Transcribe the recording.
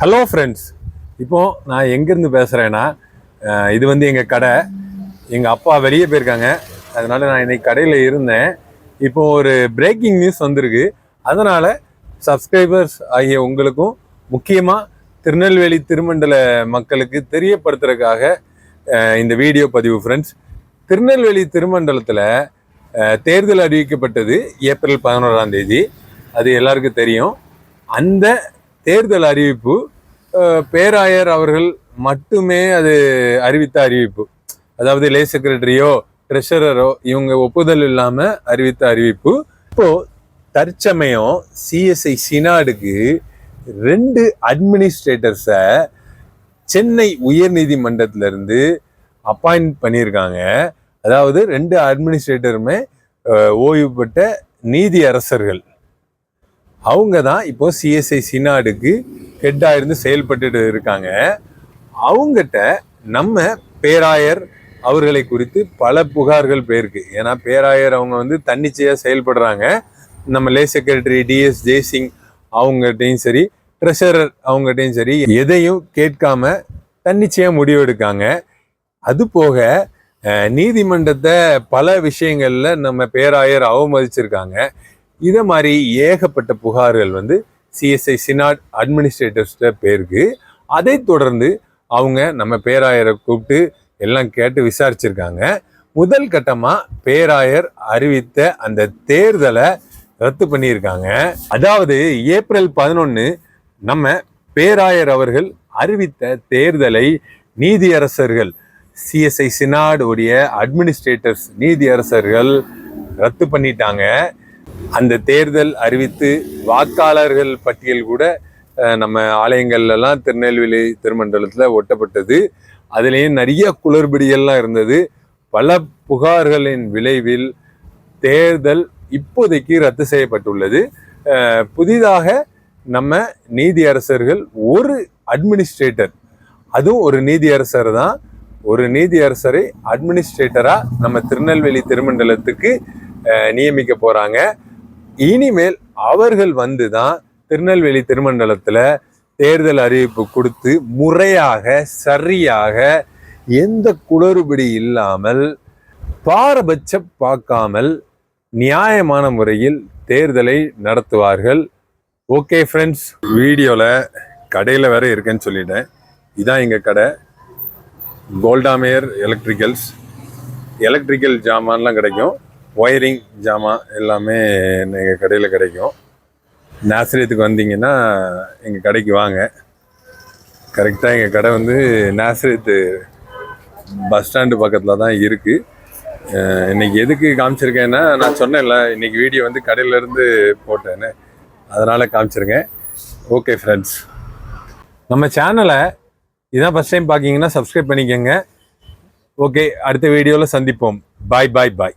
Hello friends இப்போது நான் எங்கேருந்து பேசுகிறேன்னா இது வந்து எங்கள் கடை. எங்கள் அப்பா வெளியே போயிருக்காங்க. அதனால் நான் இன்றைக்கி கடையில் இருந்தேன். இப்போ ஒரு பிரேக்கிங் நியூஸ் வந்திருக்கு. அதனால் சப்ஸ்கிரைபர்ஸ் ஆகிய உங்களுக்கும் முக்கியமாக திருநெல்வேலி திருமண்டல மக்களுக்கு தெரியப்படுத்துறதுக்காக இந்த வீடியோ பதிவு ஃப்ரெண்ட்ஸ் திருநெல்வேலி திருமண்டலத்தில் தேர்தல் அறிவிக்கப்பட்டது ஏப்ரல் பதினோராம் தேதி. அது எல்லாருக்கும் தெரியும். அந்த தேர்தல் அறிவிப்பு பேராயர் அவர்கள் மட்டுமே அது அறிவித்த அறிவிப்பு. அதாவது லே செக்ரட்டரியோ ட்ரெஷரரோ இவங்க ஒப்புதல் இல்லாமல் அறிவித்த அறிவிப்பு. இப்போ தற்சமயம் சிஎஸ்ஐ சினாடுக்கு ரெண்டு அட்மினிஸ்ட்ரேட்டர்ஸை சென்னை உயர்நீதிமன்றத்திலிருந்து அப்பாயிண்ட் பண்ணியிருக்காங்க. அதாவது ரெண்டு அட்மினிஸ்ட்ரேட்டருமே அஹ், ஓய்வு பெற்ற நீதி அரசர்கள் அவங்க தான் இப்போ சிஎஸ்ஐ சினாடுக்கு ஹெட்டாக இருந்து செயல்பட்டுட்டு இருக்காங்க. அவங்ககிட்ட நம்ம பேராயர் அவர்களை குறித்து பல புகார்கள் போயிருக்கு. ஏன்னா பேராயர் அவங்க வந்து தன்னிச்சையாக செயல்படுறாங்க. நம்ம லே செக்ரட்டரி டிஎஸ் ஜெய்சிங் அவங்ககிட்டையும் சரி ட்ரெஷரர் அவங்ககிட்டையும் சரி எதையும் கேட்காம தன்னிச்சையாக முடிவெடுக்காங்க அது போக நீதிமன்றத்தை பல விஷயங்களில் நம்ம பேராயர் அவமதிச்சிருக்காங்க. இதை மாதிரி ஏகப்பட்ட புகார்கள் வந்து சிஎஸ்ஐ சினாட் அட்மினிஸ்ட்ரேட்டர்ஸ்ட பேருக்கு. அதை தொடர்ந்து அவங்க நம்ம பேராயரை கூப்பிட்டு எல்லாம் கேட்டு விசாரிச்சிருக்காங்க. முதல் கட்டமாக பேராயர் அறிவித்த அந்த தேர்தலை ரத்து பண்ணியிருக்காங்க. அதாவது ஏப்ரல் பதினொன்று நம்ம பேராயர் அவர்கள் அறிவித்த தேர்தலை நீதியரசர்கள் சிஎஸ்ஐ சினாடுடைய அட்மினிஸ்ட்ரேட்டர்ஸ் நீதியரசர்கள் ரத்து பண்ணிட்டாங்க. அந்த தேர்தல் அறிவித்து வாக்காளர்கள் பட்டியல் கூட நம்ம ஆலயங்கள்லாம் திருநெல்வேலி திருமண்டலத்தில் ஒட்டப்பட்டது. அதுலேயும் நிறைய குளறுபடிகள்லாம் இருந்தது. பல புகார்களின் விளைவில் தேர்தல் இப்போதைக்கு ரத்து செய்யப்பட்டுள்ளது. புதிதாக நம்ம நீதியரசர்கள் ஒரு அட்மினிஸ்ட்ரேட்டர் அதுவும் ஒரு நீதியரசர் தான். ஒரு நீதியரசரை அட்மினிஸ்ட்ரேட்டராக நம்ம திருநெல்வேலி திருமண்டலத்துக்கு நியமிக்க போகிறாங்க இனிமேல் அவர்கள் வந்து தான் திருநெல்வேலி திருமண்டலத்தில் தேர்தல் அறிவிப்பு கொடுத்து முறையாக சரியாக எந்த குளறுபடி இல்லாமல் பாரபட்சம் பார்க்காமல் நியாயமான முறையில் தேர்தலை நடத்துவார்கள். ஓகே ஃப்ரெண்ட்ஸ் வீடியோவில் கடையில் வேற இருக்கேன்னு சொல்லிட்டேன். இதான் எங்கள் கடை. கோல்டாமேயர் எலக்ட்ரிக்கல்ஸ் எலக்ட்ரிக்கல் ஜாமான்லாம் கிடைக்கும். ஒயரிங் ஜாமான் எல்லாமே எங்கள் கடையில் கிடைக்கும். நாசிரியத்துக்கு வந்தீங்கன்னா எங்கள் கடைக்கு வாங்க. கரெக்டாக எங்கள் கடை வந்து நேசரியத்து பஸ் ஸ்டாண்டு பக்கத்தில் தான் இருக்குது இன்றைக்கி எதுக்கு காமிச்சிருக்கேன்னா நான் சொன்னேன்ல இன்றைக்கி வீடியோ வந்து கடையிலேருந்து போட்டேன்னு. அதனால் காமிச்சிருக்கேன். ஓகே ஃப்ரெண்ட்ஸ் நம்ம சேனலை இதான் ஃபஸ்ட் டைம் பார்க்கிங்கன்னா சப்ஸ்கிரைப் பண்ணிக்கோங்க. ஓகே அடுத்த வீடியோவில் சந்திப்போம். பாய் பாய் பாய்